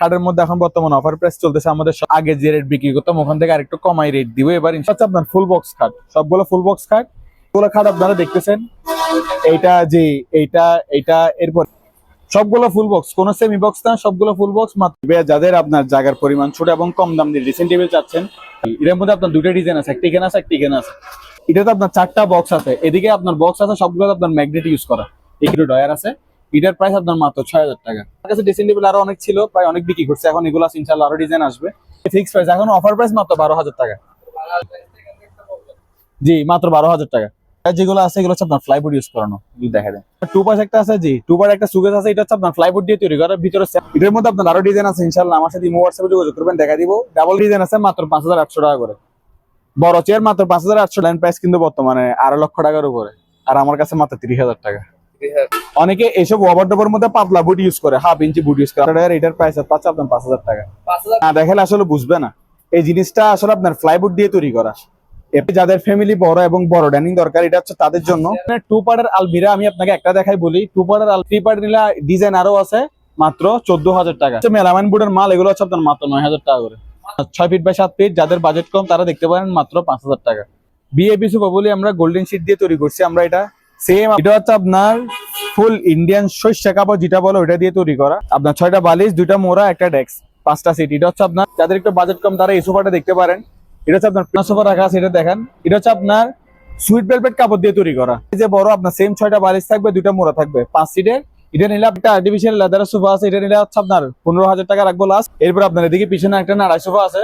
কার্ডের মধ্যে এখন বর্তমানে অফার প্রাইস চলতেছে আমাদের আগে যে রেট বিক্রি করতাম, ওখান থেকে আরেকটু কমাই রেট দিব। এবার ইনশাল্লাহ আপনার ফুল বক্স কার্ড সবগুলো ফুল বক্স কার্ড এগুলো কার্ড আপনারা দেখতেছেন। এইটা যে, এইটা এইটা, এরপর সবগুলো ফুল বক্স কোন সেমি বক্স না, সবগুলো ফুল বক্স মাত্র যাদের আপনার জায়গার পরিমাণ ছোট এবং কম দাম দিয়ে রিসেন্ট টেবিল চাচ্ছেন এর মধ্যে আপনার দুটো ডিজাইন আছে, একটা এখানে আছে, একটা এখানে আছে। এটাতে আপনার চারটা বক্স আছে। এদিকে আপনার বক্স আছে সবগুলো আপনার ম্যাগনেট ইউজ করা। এগুলো ডয়ার আছে। এটার প্রাইস আপনার মাত্র ছয় হাজার টাকা। আমার কাছে ড্রেসিং আরও অনেক ছিল, প্রায় অনেক বিক্রি করছে। এখন এগুলো ইনশাল্লাহ আরও ডিজাইন আসবে। ফিক্স প্রাইস এখন অফার প্রাইস মাত্র বারো হাজার টাকা। জি, মাত্র বারো হাজার টাকা। যেগুলো আছে, এগুলো হচ্ছে আপনার ফ্লাইবোর্ড ইউজ করানো। দেখা যায়। টু পাস একটা আছে, জি টু পার একটা সুগেজ আছে, এটা হচ্ছে আপনার ফ্লাইবোর্ড দিয়ে তৈরি করা। ভিতরে এটার মধ্যে আপনার আরও ডিজাইন আছে ইনশাল্লাহ আমার সাথে হোয়াটসঅ্যাপে যোগাযোগ করবেন, দেখা দিব। ডাবল ডিজাইন আছে, মাত্র পাঁচ হাজার আটশো টাকা করে। বড় চেয়ার মাত্র পাঁচ হাজার আটশো। লাইন প্রাইস কিন্তু বর্তমানে আড়াই লক্ষ টাকার উপরে। আর আমার কাছে মাত্র তিরিশ হাজার টাকা। অনেকে এইসব ওভার ডোবার মধ্যে পাতলা বুট ইউজ করে হাফ ইঞ্চি বুট ইউজ করে। এটার প্রাইস পাচ্ছে আপনার পাঁচ হাজার টাকা। না দেখালে আসলে বুঝবে না। এই জিনিসটা আসলে আপনার ফ্লাইবোর্ড দিয়ে তৈরি করা। যাদের ফ্যামিলি বড় এবং বড় ডাইনিং দরকার এটা হচ্ছে তাদের জন্য। টু পার্টের আলমিরা আমি আপনাকে একটা দেখাই বলি। টু পার্টের আল থ্রি পার্ট নিলে ডিজাইন আরও আছে মাত্র চোদ্দ হাজার টাকা। মেলামাইন বোর্ডের মাল এগুলো হচ্ছে আপনার মাত্র নয় হাজার টাকা করে। ছয় ফিট বাই সাত ফিট যাদের বাজেট কম তারা দেখতে পারেন মাত্র পাঁচ হাজার টাকা। বিএপি সুপা বলি আমরা গোল্ডেন শিট দিয়ে তৈরি করছি আমরা এটা। সেম এটা হচ্ছে আপনার ফুল ইন্ডিয়ান শস্য কাপড় যেটা বলো ওটা দিয়ে তৈরি করা। আপনার ছয়টা বালিশ, দুইটা মোড়া, একটা ডেস্ক পাঁচটা সিট। এটা হচ্ছে আপনার যাদের একটু বাজেট কম, তারা এই সোফাটা দেখতে পারেন। এটা হচ্ছে আপনার সোফা রাখা আছে, এটা দেখেন। এটা হচ্ছে আপনার সুইট ভেলভেট কাপড় দিয়ে তৈরি করা। এই যে বড়, আপনার সেম ছয়টা বালিশ থাকবে, দুইটা মোড়া থাকবে, পাঁচ সিটের এটা নিলে একটা আর্টিফিশিয়াল লেদারের সোফা আছে, এটা নিলে হচ্ছে আপনার পনেরো হাজার টাকা রাখব লাস্ট এরপর আপনার এদিকে পিছনে একটা নাড়াই সোফা আছে।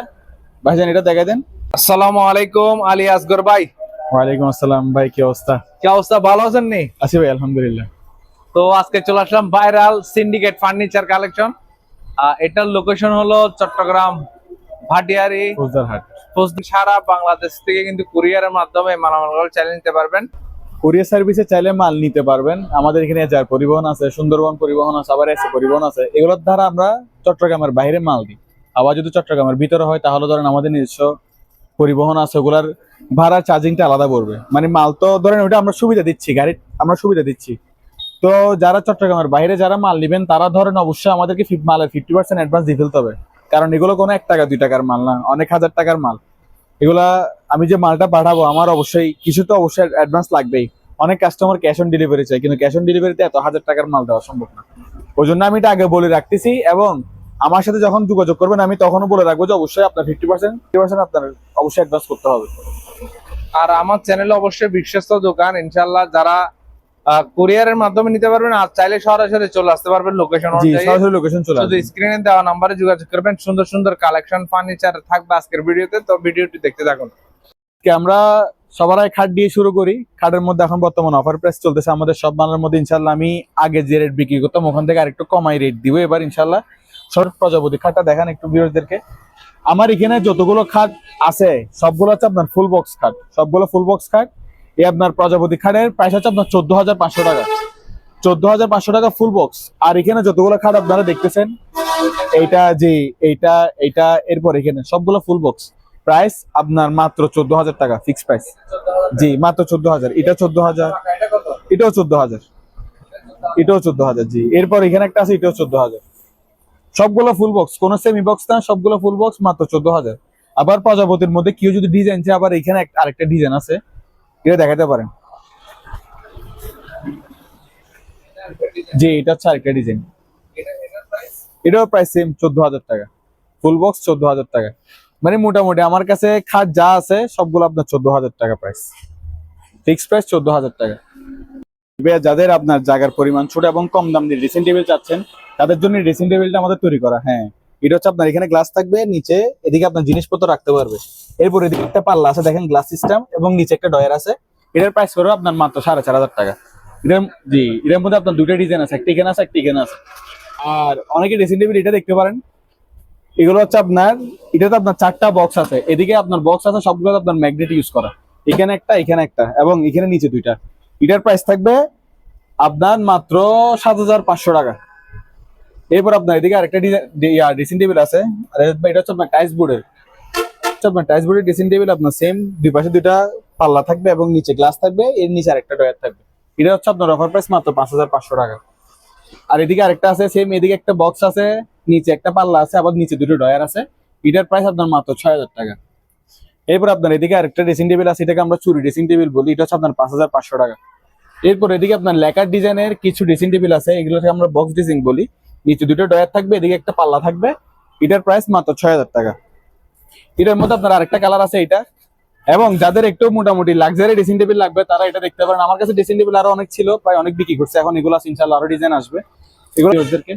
ভাইজান, এটা দেখাই দেন। আসসালামু আলাইকুম, আলী আসগর ভাই। ওয়ালাইকুম আসসালাম ভাই কি অবস্থা? কি অবস্থা? ভালো আছেন নি? আছি ভাই আলহামদুলিল্লাহ। তো আজকে চলে আসলাম ভাইরাল সিন্ডিকেট ফার্নিচার কালেকশন এটার লোকেশন হলো চট্টগ্রাম ভাটিয়ারি। ফৌজদারহাট। সারা বাংলাদেশ থেকে কিন্তু কুরিয়ারের মাধ্যমে মালামালগুলো চালিয়ে নিতে পারবেন। কুরিয়ার সার্ভিসে চাইলে মাল নিতে পারবেন। আমাদের এখানে যার পরিবহন আছে সুন্দরবন পরিবহন আছে আবার এসে পরিবহন আছে এগুলোর দ্বারা আমরা চট্টগ্রামের বাইরে মাল দিই। আবার যদি চট্টগ্রামের ভিতরে হয় তাহলে ধরেন আমাদের নিজস্ব পরিবহন আছে ওগুলার ভাড়ার চার্জিংটা আলাদা পড়বে। মানে মাল তো ধরেন ওটা আমরা সুবিধা দিচ্ছি গাড়ির আমরা সুবিধা দিচ্ছি। তো যারা চট্টগ্রামের বাইরে যারা মাল নেবেন, তারা ধরেন অবশ্যই আমাদেরকে মালের ফিফটি পার্সেন্ট অ্যাডভান্স দিয়ে ফেলতে হবে। কারণ এগুলো কোনো এক টাকা, দুই টাকার মাল না, অনেক হাজার টাকার মাল। এগুলা আমি যে মালটা পাঠাবো, আমার অবশ্যই, কিছু তো অবশ্যই অ্যাডভান্স লাগবেই। অনেক কাস্টমার ক্যাশ অন ডেলিভারি চাই কিন্তু ক্যাশ অন ডেলিভারিতে এত হাজার টাকার মাল দেওয়া সম্ভব না। ওই জন্য আমি এটা আগে বলে রাখতেছি এবং আমার সাথে যখন যোগাযোগ করবেন, আমি তখনও বলে রাখব যে অবশ্যই আপনার ফিফটি পার্সেন্ট ফিফটি পার্সেন্ট আপনার অবশ্যই অ্যাডভান্স করতে হবে। আর আমার চ্যানেলে অবশ্যই বিশ্বস্ত দোকান ইনশাল্লাহ যারা কুরিয়ারের মাধ্যমে নিতে পারবেন আর চাইলে সরাসরি চলে আসতে পারবেন লোকেশন সরাসরি লোকেশন চলে শুধু স্ক্রিনে দেওয়া নাম্বারে যোগাযোগ করবেন সুন্দর সুন্দর কালেকশন ফার্নিচার থাকবে আজকের ভিডিওতে তো ভিডিওটি দেখতে থাকুন। আমরা সবার আগে খাট দিয়ে শুরু করি। খাটের মধ্যে এখন বর্তমান অফার প্রাইস চলতেছে আমাদের সব মালের মধ্যে ইনশাল্লাহ আমি আগে যে রেট বিক্রি করতাম ওখান থেকে আরেকটু কমাই রেট দিব। এবার ইনশাল্লাহ সব প্রজাপতি খাটটা দেখান একটু বিরোধীদেরকে আমার এখানে যতগুলো খাট আছে, সবগুলো হচ্ছে আপনার ফুল বক্স খাট। সবগুলো ফুল বক্স খাট। এই আপনার প্রজাপতি খাটের প্রাইস হচ্ছে আপনার চোদ্দ হাজার পাঁচশো টাকা। চোদ্দ হাজার পাঁচশো টাকা ফুল বক্স আর এখানে যতগুলো খাট আপনারা দেখতেছেন, এইটা যে, এইটা এইটা, এরপর এখানে সবগুলো ফুল বক্স প্রাইস আপনার মাত্র চোদ্দ হাজার টাকা ফিক্স প্রাইস জি, মাত্র চোদ্দ হাজার। এটা চোদ্দ হাজার। এটাও চোদ্দ হাজার। এটাও চোদ্দ হাজার, জি। এরপর এখানে একটা আছে, এটাও চোদ্দ হাজার। সবগুলো ফুল বক্স কোন সেমি বক্স না, সবগুলো ফুল বক্স মাত্র চোদ্দ হাজার আবার প্রজাপতির মধ্যে কেউ যদি ডিজাইন চায়, আবার এখানে আরেকটা ডিজাইন আছে। এটা দেখাতে পারেন জি, এটা হচ্ছে আরেকটা ডিজাইন এটাও প্রাইস সেম চোদ্দ হাজার টাকা। ফুল বক্স চোদ্দ হাজার টাকা। মানে মোটামুটি আমার কাছে খাট যা আছে, সবগুলো আপনার চোদ্দ হাজার টাকা প্রাইস ফিক্স প্রাইস চোদ্দ হাজার টাকা। যাদের আপনার জায়গার পরিমাণ ছোট এবং কম দাম দিয়ে ড্রেসিং টেবিল চাচ্ছেন, তাদের জন্য ড্রেসিং টেবিলটা আমাদের তৈরি করা হ্যাঁ। এটা হচ্ছে আপনার, এখানে গ্লাস থাকবে, নিচে এদিকে আপনার জিনিসপত্র রাখতে পারবে। এরপর এদিকে একটা পাল্লা আছে, দেখেন গ্লাস সিস্টেম এবং নিচে একটা ডয়ার আছে। এটার প্রাইস করবে আপনার মাত্র সাড়ে চার হাজার টাকা। এটার, জি, এটার মধ্যে আপনার দুটো ডিজাইন আছে, একটা এখানে আছে, একটা এখানে আছে। আর অনেকে ড্রেসিং টেবিল এটা দেখতে পারেন। এগুলো হচ্ছে আপনার, এটাতে আপনার চারটা বক্স আছে। এদিকে আপনার বক্স আছে সবগুলো আপনার ম্যাগনেট ইউজ করা। এখানে একটা এখানে একটা, এবং এখানে নিচে দুইটা। এটার প্রাইস থাকবে আপনার মাত্র সাত হাজার পাঁচশো টাকা। এরপর আপনার এদিকে আরেকটা ড্রেসিং টেবিল আছে। আর এটা হচ্ছে আপনার টাইস বোর্ডের আপনার টাইস বোর্ডের ড্রেসিং টেবিল আপনার সেম দুই পাশে দুইটা পাল্লা থাকবে এবং নিচে গ্লাস থাকবে, এর নিচে আরেকটা ডয়ার থাকবে। এটা হচ্ছে আপনার অফার প্রাইস মাত্র পাঁচ হাজার পাঁচশো টাকা। আর এদিকে আরেকটা আছে সেম এদিকে একটা বক্স আছে, নিচে একটা পাল্লা আছে, আবার নিচে দুটো ডয়ার আছে। এটার প্রাইস আপনার মাত্র ছয় হাজার টাকা। এরপর আপনার এদিকে আরেকটা ড্রেসিং টেবিল আছে এটাকে আমরা চুরি ড্রেসিং টেবিল বলি এটা হচ্ছে আপনার পাঁচ হাজার পাঁচশো টাকা। এরপর এদিকে আপনার লেকার ডিজাইনের কিছু ড্রেসিং টেবিল আছে এগুলোকে আমরা বক্স ড্রেসিং বলি। নিচে দুটো ডয়ার থাকবে এদিকে একটা পাল্লা থাকবে। এটার প্রাইস মাত্র ছয় হাজার টাকা। এটার মধ্যে আপনার আরেকটা কালার আছে এটা। এবং যাদের একটু মোটামুটি লাক্সারি ড্রেসিং টেবিল লাগবে তারা এটা দেখতে পারেন। আমার কাছে ড্রেসিং টেবিল আরও অনেক ছিল প্রায় অনেক বিক্রি করছে। এখন এগুলো ইনশাল্লাহ আরও ডিজাইন আসবে। এগুলো ওদেরকে।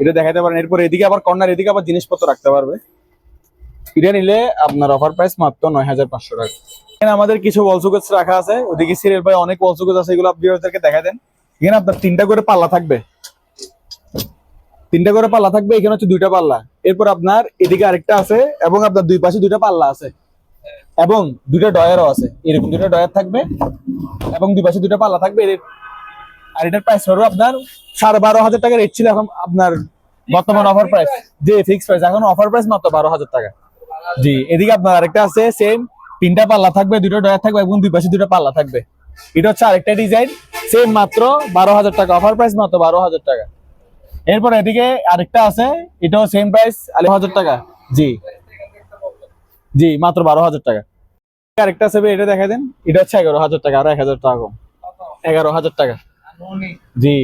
এটা দেখাতে পারেন। এরপর এদিকে আবার কর্নার এদিকে আবার জিনিসপত্র রাখতে পারবে। এটা নিলে আপনার অফার প্রাইস মাত্র নয় হাজার পাঁচশো টাকা। এখানে আমাদের কিছু সুকেস রাখা আছে। ওদিকে সিরিয়াল ভাই অনেক সুকেস আছে, এগুলো আপনি দেখা দেন। এখানে আপনার তিনটা করে পাল্লা থাকবে। তিনটা করে পাল্লা থাকবে, এখানে হচ্ছে দুইটা পাল্লা। এরপর আপনার এদিকে আরেকটা আছে এবং আপনার দুই পাশে দুইটা পাল্লা আছে। এবং দুইটা ডয়ারও আছে। এরকম দুইটা ডয়ার থাকবে এবং দুই পাশে দুইটা পাল্লা থাকবে। আর এটার প্রাইস হলো আপনার সাড়ে বারো হাজার টাকা রেট ছিল এখন আপনার বর্তমান অফার প্রাইস যে ফিক্স প্রাইস এখন অফার প্রাইস মাত্র বারো হাজার টাকা। জি, এদিকে আপনার আরেকটা আছে সেম তিনটা পাল্লা থাকবে, দুটো ডয়ার থাকবে এবং দুই পাশে দুটো পাল্লা থাকবে। এটা হচ্ছে আরেকটা ডিজাইন সেম মাত্র বারো হাজার টাকা অফার প্রাইস মাত্র বারো হাজার টাকা। এরপর এদিকে আরেকটা আছে, এটাও সেম প্রাইস আড়াই হাজার টাকা। জি জি, মাত্র বারো হাজার টাকা। আরেকটা আছে এটা দেখা দেন, এটা হচ্ছে এগারো হাজার টাকা আর এক হাজার টাকা কম। এগারো হাজার টাকা। জি,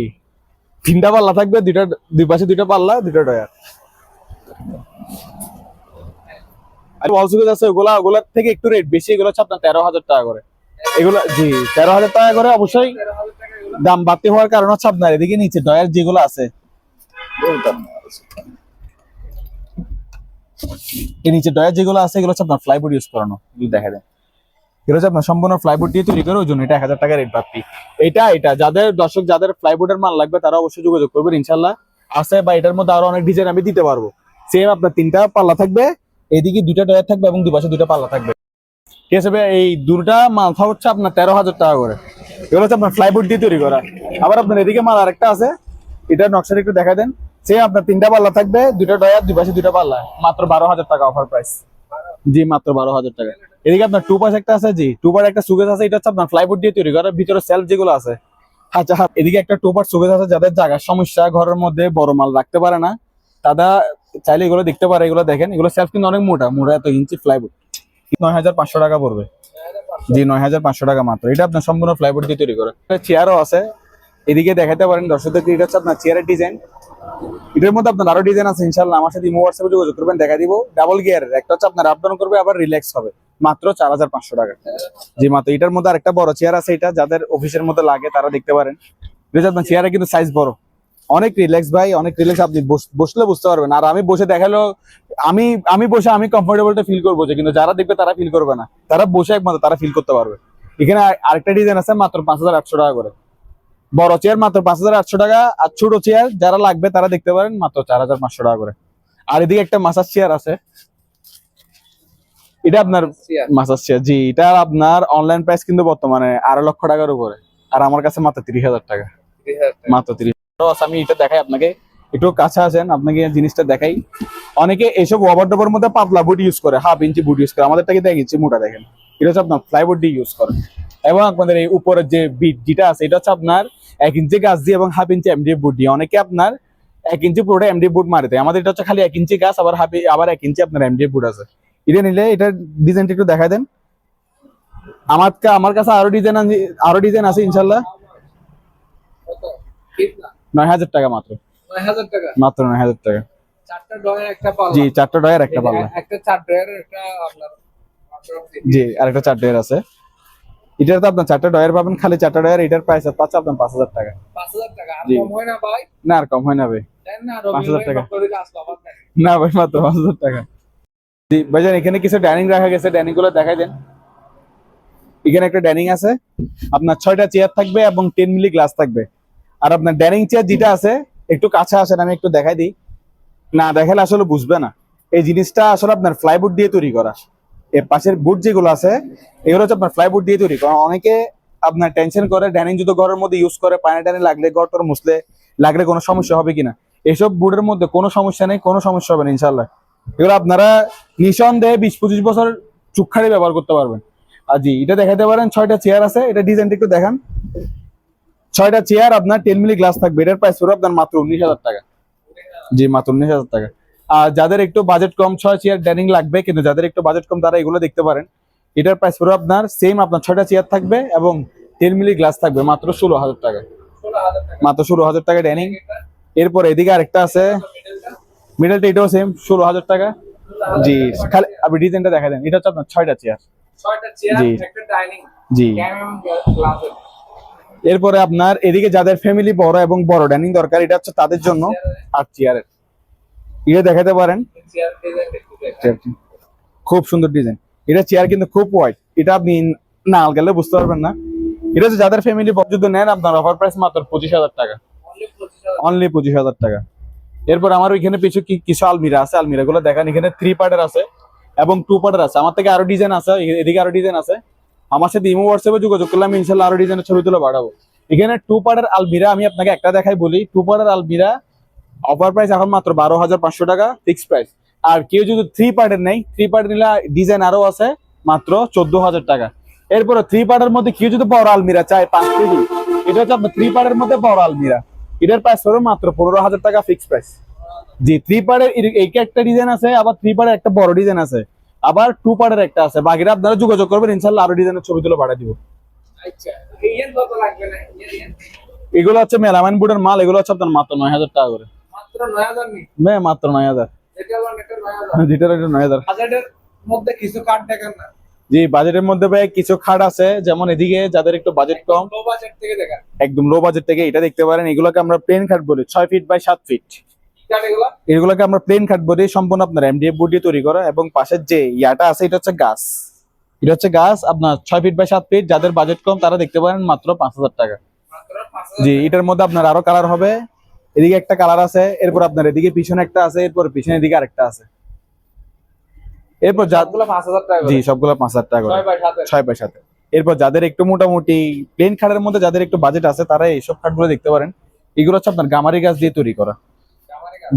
তিনটা পাল্লা থাকবে, দুইটা, দুই পাশে দুইটা পাল্লা, দুইটা ডয়ার। আর ওয়াল আছে ওগুলা ওগুলার থেকে একটু রেট বেশি, এগুলো হচ্ছে আপনার তেরো হাজার টাকা করে। এগুলো, জি, তেরো হাজার টাকা করে অবশ্যই দাম বাড়তে হওয়ার কারণ হচ্ছে আপনার এদিকে নিচে ডয়ার যেগুলো আছে। ডয়ার যেগুলো আছে, এগুলো ফ্লাইবোর্ড ইউজ করানো দেখা যায়। এগুলো হচ্ছে আপনার সম্পূর্ণ দিয়ে জন্য এটা হাজার টাকা রেট বাড়তি। এটা এটা, যাদের দর্শক, যাদের মাল লাগবে, তারা অবশ্যই যোগাযোগ করবেন ইনশাল্লাহ আছে বা এটার মধ্যে আরও অনেক ডিজাইন আমি দিতে পারব। সেম আপনার তিনটা পাল্লা থাকবে এদিকে দুইটা ডয়ার থাকবে এবং দুই পাশে দুইটা পাল্লা থাকবে। ঠিক আছে ভাই এই দুটা মাথা হচ্ছে আপনার তেরো হাজার টাকা করে। এগুলো হচ্ছে আপনার ফ্লাইবোর্ড দিয়ে তৈরি করা। আবার আপনার এদিকে মাল আরেকটা আছে এটার নকশাটা একটু দেখা দেন। সে আপনার তিনটা পাল্লা থাকবে দুটা ডয়ার দুই পাশে দুইটা পাল্লা। মাত্র বারো হাজার টাকা অফার প্রাইস জি মাত্র বারো হাজার টাকা। এদিকে আপনার টু পাশ একটা আছে জি টু পার একটা সুগেজ আছে এটা হচ্ছে আপনার ফ্লাইবোর্ড দিয়ে তৈরি করা ভিতরে সেলফ যেগুলো আছে। আচ্ছা হ্যাঁ, এদিকে একটা টু পার সুগেজ আছে যাদের জায়গার সমস্যা ঘরের মধ্যে বড় মাল রাখতে পারে না তারা চাইলে এগুলো দেখতে পারে এগুলো দেখেন। এগুলো সেলফ কিন্তু অনেক মোটা মোটা এত ইঞ্চি ফ্লাইবোর্ড নয় হাজার পাঁচশো টাকা পড়বে। জি নয় হাজার পাঁচশো টাকা মাত্র। এটা আপনার সম্পূর্ণ ফ্লাইবোর্ড দিয়ে তৈরি করা। চেয়ারও আছে। এদিকে দেখাতে পারেন দর্শকদেরকে এটা হচ্ছে আপনার চেয়ারের ডিজাইন এটার মধ্যে আপনার আরও ডিজাইন আছে ইনশাল্লাহ আমার সাথে ইমো হোয়াটসঅ্যাপে যোগাযোগ করবেন দেখা দিব। ডাবল গিয়ারের একটা হচ্ছে আপনার আপ ডাউন করবে আবার রিল্যাক্স হবে। মাত্র চার হাজার পাঁচশো টাকা। জি মাত্র। এটার মধ্যে আরেকটা বড় চেয়ার আছে এটা যাদের অফিসের মধ্যে লাগে তারা দেখতে পারেন। এটা হচ্ছে আপনার চেয়ারে কিন্তু সাইজ বড়। অনেক রিল্যাক্স ভাই অনেক রিল্যাক্স আপনি বসলে বুঝতে পারবেন। আর আমি বসে দেখালেও আমি আমি বসে আমি কমফোর্টেবলটা ফিল করব যে কিন্তু যারা দেখবে তারা ফিল করবে না। তারা বসে একমাত্র তারা ফিল করতে পারবে। এখানে আরেকটা ডিজাইন আছে মাত্র পাঁচ হাজার আটশো টাকা করে। বড় চেয়ার মাত্র পাঁচ হাজার আটশো টাকা। আর ছোট চেয়ার যারা লাগবে তারা দেখতে পারেন মাত্র চার হাজার পাঁচশো টাকা করে। আর এদিকে একটা মাসাজ চেয়ার আছে। এটা আপনার মাসাজ চেয়ার জি এটা আপনার অনলাইন প্রাইস কিন্তু বর্তমানে আড়াই লক্ষ টাকার উপরে। আর আমার কাছে মাত্র তিরিশ হাজার টাকা। মাত্র তিরিশ আমি এটা দেখাই আপনাকে। একটু কাছে আসেন, আপনাকে জিনিসটা দেখাই। অনেকে এইসব ওভার ডোভার মধ্যে পাতলা বুট ইউজ করে হাফ ইঞ্চি বুট ইউজ করে। আমাদেরটাকে দেখ মোটা দেখেন। এটা হচ্ছে আপনার ফ্লাইবোর্ড দিয়ে ইউজ করে। এবং আপনাদের এই উপরের যে বিট যেটা আছে, এটা হচ্ছে আপনার এক ইঞ্চি গাছ দিয়ে এবং হাফ ইঞ্চি এমডি বুট দিয়ে। অনেকে আপনার এক ইঞ্চি পুরোটা এমডি বুট মারে দেয়। আমাদের এটা হচ্ছে খালি এক ইঞ্চি গাছ, আবার হাফ আবার এক ইঞ্চি আপনার এমডি বুট আছে। এটা নিলে, এটা ডিজাইনটা একটু দেখা দেন। আমার আমার কাছে আরও ডিজাইন আরও ডিজাইন আছে, ইনশাল্লাহ। নয় হাজার টাকা মাত্র। মাত্র নয় হাজার টাকা। চারটা ডয়ার একটা পাল্লা জি চারটা ডয়ার একটা পাল্লা একটা চার ডয়ার একটা আপনার জি আর একটা চার ডয়ার আছে। এটার তো আপনার চারটা ডয়ার পাবেন খালি চারটা ডয়ার এটার প্রাইস পাচ্ছে আপনার পাঁচ হাজার টাকা। পাঁচ হাজার টাকা। আর কম হয় না ভাই? না আর কম হয় না ভাই। পাঁচ হাজার টাকা। না ভাই মাত্র পাঁচ হাজার টাকা। জি ভাইজান এখানে কিছু ডাইনিং রাখা গেছে ডাইনিংগুলো দেখাই দেন। এখানে একটা ডাইনিং আছে। আপনার ছয়টা চেয়ার থাকবে এবং টেন মিলি গ্লাস থাকবে। আর আপনার ডাইনিং চেয়ার যেটা আছে, একটু কাছে আসেন, আমি একটু দেখাই দিই। না দেখালে আসলে বুঝবে না। এই জিনিসটা আসলে আপনার ফ্লাইবোর্ড দিয়ে তৈরি করা। এর পাশের বুট যেগুলো আছে, এগুলো হচ্ছে আপনার ফ্লাইবোর্ড দিয়ে তৈরি করা। অনেকে আপনার টেনশন করে, ডাইনিং যদি ঘরের মধ্যে ইউজ করে, পানি টানি লাগলে, ঘর টর মুছলে লাগলে কোনো সমস্যা হবে কিনা? এসব বুটের মধ্যে কোনো সমস্যা নেই, কোনো সমস্যা হবে না ইনশাল্লাহ এগুলো আপনারা নিঃসন্দেহে বিশ পঁচিশ বছর চুক্ষারে ব্যবহার করতে পারবেন। আর জি, এটা দেখাতে পারেন, ছয়টা চেয়ার আছে। এটা ডিজাইনটা একটু দেখান। ছয়টা চেয়ার আপনার টেন মিলি গ্লাস থাকবে। এটার প্রাইস পড়বে আপনার মাত্র উনিশ হাজার টাকা। জি মাত্র উনিশ হাজার টাকা। আর যাদের একটু বাজেট কম ছয় চেয়ার ডাইনিং লাগবে কিন্তু যাদের একটু বাজেট কম তারা এগুলো দেখতে পারেন। এটার প্রাইস পড়বে আপনার সেম আপনার ছয়টা চেয়ার থাকবে এবং টেন মিলি গ্লাস থাকবে মাত্র ষোলো হাজার টাকা। মাত্র ষোলো হাজার টাকা ডাইনিং এরপর এদিকে আরেকটা আছে। মিডলটা এটাও সেম ষোলো হাজার টাকা। জি খালি আপনি ডিজাইনটা দেখা দেন। এটা হচ্ছে আপনার ছয়টা চেয়ার জি। জি। এরপরে আপনার এদিকে যাদের ফ্যামিলি বড় এবং বড় ডাইনিং দরকার, এটা হচ্ছে তাদের জন্য আট চেয়ারের এটা দেখাতে পারেন? খুব সুন্দর ডিজাইন এটা চেয়ার কিন্তু খুব হোয়াইট এটা আপনি না গেলে বুঝতে পারবেন না। এটা হচ্ছে যাদের ফ্যামিলি যদি নেন আপনার অফার প্রাইস মাত্র পঁচিশ হাজার টাকা। অনলি পঁচিশ হাজার টাকা। এরপর আমার ওইখানে কি- কিছু আলমিরা আছে। আলমিরা গুলো দেখেন, এখানে থ্রি পার্টের আছে এবং টু পার্টের আছে। আমার থেকে আরও ডিজাইন আছে, এদিকে আরও ডিজাইন আছে। আমার সাথে ইমো হোয়াটসঅ্যাপে যোগাযোগ করলাম ইনশাল্লাহ আরও ডিজাইনের ছবি তুলে বাড়াবো। এখানে টু পার্টের আলমিরা, আমি আপনাকে একটা দেখাই বলি। টু পার্টের আলমিরা অফার প্রাইস এখন মাত্র বারো হাজার পাঁচশো টাকা ফিক্স প্রাইস আর কেউ যদি থ্রি পার্টের নেই থ্রি পার্ট নিলে ডিজাইন আরও আছে মাত্র চোদ্দ হাজার টাকা। এরপরে থ্রি পার্টের মধ্যে কেউ যদি বড় আলমিরা চায়, পাঁচ কেজি, এটা হচ্ছে থ্রি পার্টের মধ্যে বড় আলমিরা। এটার প্রাইস হলো মাত্র পনেরো হাজার টাকা ফিক্স প্রাইস জি থ্রি পার্টের এইটা একটা ডিজাইন আছে, আবার থ্রি পার্টের একটা বড় ডিজাইন আছে। আবার টু পার্টের একটা আছে। বাকিরা আপনারা যোগাযোগ করবেন ইনশাল্লাহ আরও ডিজাইনের ছবি তুলে পাঠিয়ে দিব। আচ্ছা এগুলো হচ্ছে মেলামাইন বোর্ডের মাল এগুলো হচ্ছে আপনার মাত্র নয় হাজার টাকা করে। মাত্র নয় হাজার নয় মধ্যে কিছু কার্ড দেখেন না। জি বাজেটের মধ্যে ভাই কিছু খাট আছে যেমন এদিকে যাদের একটু বাজেট কম। লো বাজেট থেকে দেখেন। একদম লো বাজেট থেকে এটা দেখতে পারেন। এগুলোকে আমরা প্লেন খাট বলি ছয় ফিট বাই সাত ফিট এগুলোকে আমরা প্লেন খাট বলি সম্পূর্ণ আপনার এমডিএফ বোর্ড তৈরি করা এবং পাশের যে ইয়াটা আছে এটা হচ্ছে গাছ এটা হচ্ছে গাছ আপনার ছয় ফিট বাই সাত ফিট যাদের বাজেট কম তারা দেখতে পারেন মাত্র পাঁচ হাজার টাকা। জি এটার মধ্যে আপনার আরও কালার হবে। এদিকে একটা কালার আছে এরপর আপনার এদিকে পিছনে একটা আছে এরপর পিছনে এদিকে আরেকটা আছে। এরপর যা সবগুলো পাঁচ হাজার টাকা জি। সবগুলো পাঁচ হাজার টাকা ছয় বাই সাথে এরপর যাদের একটু মোটামুটি প্লেন খাটের মধ্যে যাদের একটু বাজেট আছে তারা এইসব খাটগুলো দেখতে পারেন। এগুলো হচ্ছে আপনার গামারি গাছ দিয়ে তৈরি করা।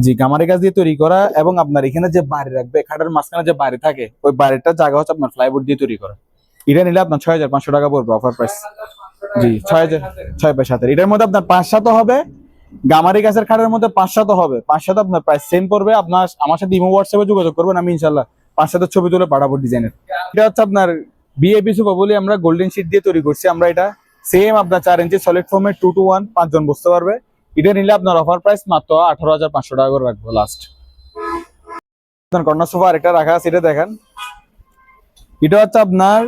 জি গামারি গাছ দিয়ে তৈরি করা এবং আপনার এখানে যে বাড়ি রাখবে খাটের মাঝখানে যে বাড়ি থাকে, ওই বাড়িটার জায়গা হচ্ছে আপনার ফ্লাইবোর্ড দিয়ে তৈরি করা। এটা নিলে আপনার ছয় হাজার পাঁচশো টাকা পড়বে অফার প্রাইস জি, ছয় হাজার, ছয় বাই সাতের এটার মধ্যে আপনার পাঁচ সাতও হবে, গামারি গাছের খাটের মধ্যে পাঁচ সাতও হবে। পাঁচ সাত আপনার প্রাইস সেম পড়বে। আপনার, আমার সাথে ইমো হোয়াটসঅ্যাপে যোগাযোগ করবেন, আমি ইনশাল্লাহ পাঁচ সাতের ছবি তুলে পাঠাবো ডিজাইনের। এটা হচ্ছে আপনার বিএপি সুপা বলি আমরা গোল্ডেন শিট দিয়ে তৈরি করছি আমরা এটা। সেম আপনার চার ইঞ্চি সলিড ফর্মের টু টু ওয়ান পাঁচজন বসতে পারবে। এটা নিলে আপনার অফার প্রাইস মাত্র আঠারো হাজার পাঁচশো টাকা করে রাখব লাস্ট কর্নার সোফা আরেকটা রাখা আছে এটা দেখেন। এটা হচ্ছে আপনার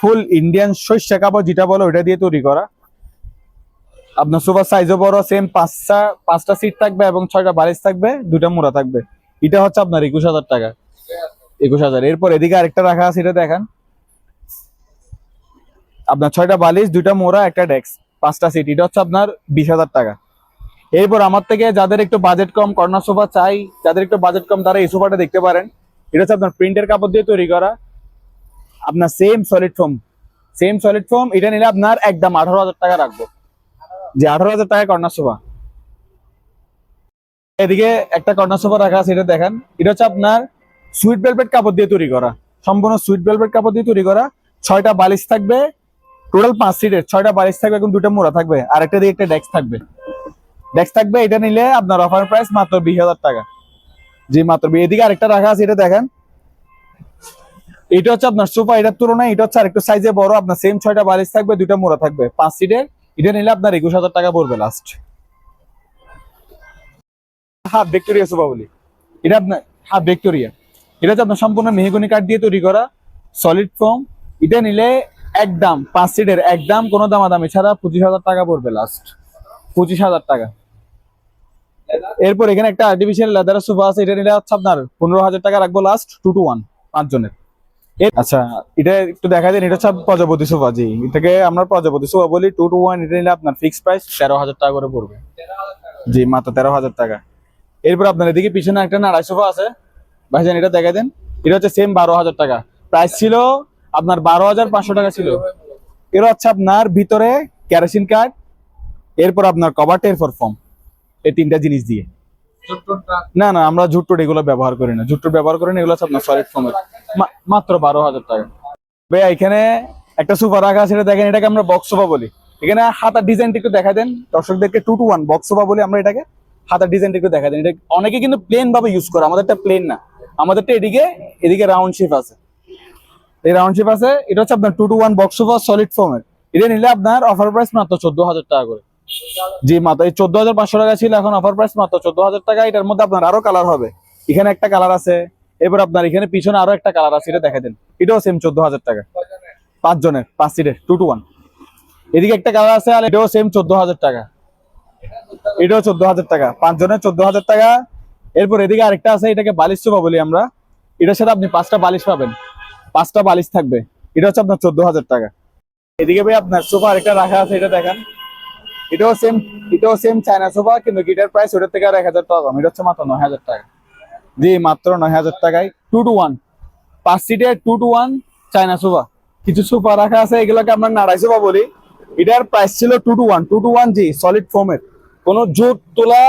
ফুল ইন্ডিয়ান শস্য কাপড় যেটা বলো ওটা দিয়ে তৈরি করা। আপনার সোফার সাইজও বড় সেম পাঁচটা পাঁচটা সিট থাকবে এবং ছয়টা বালিশ থাকবে দুটা মোড়া থাকবে। এটা হচ্ছে আপনার একুশ হাজার টাকা। একুশ হাজার। এরপর এদিকে আরেকটা রাখা আছে এটা দেখেন। আপনার ছয়টা বালিশ দুইটা মোড়া একটা ডেস্ক পাঁচটা সিট এটা হচ্ছে আপনার বিশ হাজার টাকা। এরপর আমার থেকে যাদের একটু বাজেট কম কর্নার সোফা চাই, যাদের একটু বাজেট কম, তারা এই সোফাটা দেখতে পারেন। এটা হচ্ছে আপনার প্রিন্টের কাপড় দিয়ে তৈরি করা। আপনার same solid foam same solid foam এটা নিলে আপনার একদম আঠারো হাজার টাকা রাখব। যে আঠারো হাজার টাকা কর্নার সোফা। এদিকে একটা কর্নার সোফা রাখা আছে, এটা দেখেন। এটা হচ্ছে আপনার সুইট ভেলভেট কাপড় দিয়ে তৈরি করা। সম্পূর্ণ সুইট ভেলভেট কাপড় দিয়ে তৈরি করা। ছয়টা বালিশ থাকবে। টোটাল পাঁচ সিটের ছয়টা বালিশ থাকবে এবং দুটো মোড়া থাকবে। আর একটা দিকে একটা ডেস্ক থাকবে। ডেস্ক থাকবে, এটা নিলে আপনার অফার প্রাইস মাত্র বিশ হাজার টাকা। জি, মাত্র এদিকে আরেকটা রাখা আছে, এটা দেখেন। এটা হচ্ছে আপনার সোফা এটার তুলনায় এটা হচ্ছে আরেকটু সাইজে বড়, আপনার সেম ছয়টা বালিশ থাকবে, দুইটা মোড়া থাকবে, পাঁচ সিটের এটা নিলে আপনার একুশ হাজার টাকা পড়বে লাস্ট হাফ ভিক্টোরিয়া সোফা বলি। এটা আপনার হাফ ভিক্টোরিয়া এটা হচ্ছে আপনার সম্পূর্ণ মেহগনি কাঠ দিয়ে তৈরি করা সলিড ফর্ম এটা নিলে একদম পাঁচ সিটের একদম কোনো দামাদামি ছাড়া পঁচিশ হাজার টাকা পড়বে লাস্ট পঁচিশ হাজার টাকা। এরপর এখানে একটা আর্টিফিশিয়াল লেদার সোফা আছে, এটা নিলে হচ্ছে আপনার পনেরো হাজার টাকা রাখব লাস্ট টু টু ওয়ান পাঁচ জনের আচ্ছা এটা একটু দেখা দেন, এটা হচ্ছে প্রজাপতি সোফা জি। এটাকে আমরা প্রজাপতি সোফা বলি টু টু ওয়ান এটা নিলে আপনার ফিক্স প্রাইস তেরো হাজার টাকা করে পড়বে। জি, মাত্র তেরো হাজার টাকা। এরপর আপনার এদিকে পিছনে একটা নাড়াই সোফা আছে। ভাইজান, এটা দেখা দেন, এটা হচ্ছে সেম বারো হাজার টাকা। প্রাইস ছিল আপনার বারো হাজার পাঁচশো টাকা ছিল। এর হচ্ছে আপনার ভিতরে কেরোসিন কার্ড এরপর আপনার কভার এরপর ফর্ম এই তিনটা জিনিস দিয়ে। না না, আমরা ঝুট্টুর এগুলো ব্যবহার করি না। ঝুট্টুর ব্যবহার করি না এগুলো আপনার সলিড ফর্মের মাত্র বারো হাজার টাকা। ভাইয়া, এখানে একটা সোফা রাখা আছে, এটা দেখেন, এটাকে আমরা বক্স সোফা বলি। এখানে হাতার ডিজাইনটা একটু দেখা দেন। দর্শকদেরকে two two one box sofa বলি আমরা এটাকে। হাতার ডিজাইনটা একটু দেখা দেন। এটা অনেকে কিন্তু প্লেন ভাবে ইউজ করে, আমাদেরটা প্লেন না। আমাদেরটা এদিকে এদিকে রাউন্ড শেপ আছে। এই রাউন্ড শেপ আছে, এটা হচ্ছে আপনার two two one box sofa solid ফর্মের এটা নিলে আপনার অফার প্রাইস মাত্র চোদ্দ হাজার টাকা করে। জি, মাত্র এই চোদ্দ হাজার পাঁচশো টাকা ছিল এখন অফার প্রাইস মাত্র চোদ্দ হাজার টাকা। এটার মধ্যে আপনার আরও কালার হবে। এখানে একটা কালার আছে। এবার আপনার এখানে পিছনে আরও একটা কালার আছে, এটা দেখা দেন। এটাও সেম চোদ্দ হাজার টাকা। পাঁচ জনের পাঁচ সিটের টু টু ওয়ান এদিকে একটা কালার আছে আর এটাও সেম চোদ্দ হাজার টাকা। এটাও চোদ্দ হাজার টাকা। পাঁচ জনের চোদ্দ হাজার টাকা। এরপর এদিকে আরেকটা আছে, এটাকে বালিশ সোফা বলি আমরা। এটার সাথে আপনি পাঁচটা বালিশ পাবেন। পাঁচটা বালিশ থাকবে। এটা হচ্ছে আপনার চোদ্দ হাজার টাকা। এদিকে ভাই আপনার সোফা আরেকটা রাখা আছে, এটা দেখেন। এটাও সেম এটাও সেম চায়না সোফা কিন্তু এটার প্রাইস ওটার থেকে আর এক হাজার টাকা কম। এটা হচ্ছে মাত্র নয় হাজার টাকা। জি, মাত্র নয় হাজার টাকায় টু টু ওয়ান পাঁচ সিটের two two one China sofa কিছু সোফা রাখা আছে, এগুলোকে আমরা নাড়াই সোফা বলি। এটার প্রাইস ছিল two two one two two one জি সলিড ফোমের কোনো জুট তোলা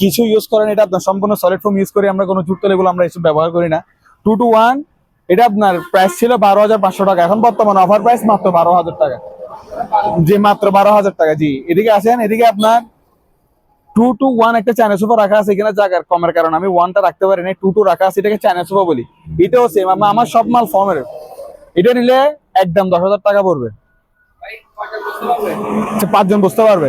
কিছু ইউজ করেন, এটা আপনার সম্পূর্ণ সলিড ফোম ইউজ করি, আমরা কোনো জুট তোলা এগুলো আমরা এসব ব্যবহার করি না। টু টু ওয়ান এটা আপনার প্রাইস ছিল বারো হাজার পাঁচশো টাকা। এখন বর্তমানে অফার প্রাইস মাত্র বারো হাজার টাকা। জি মাত্র বারো হাজার টাকা জি। এদিকে আসেন এদিকে আপনার টু টু ওয়ান একটা চায়না সোফা রাখা আছে এখানে জায়গার কমের কারণে। আমি ওয়ানটা রাখতে পারি না টু টু রাখা আছে এটাকে চ্যানেল সোফা বলি। এটাও সেম আমার সব মাল ফর্মের এটা নিলে একদম দশ হাজার টাকা পড়বে। আচ্ছা, পাঁচজন বুঝতে পারবে?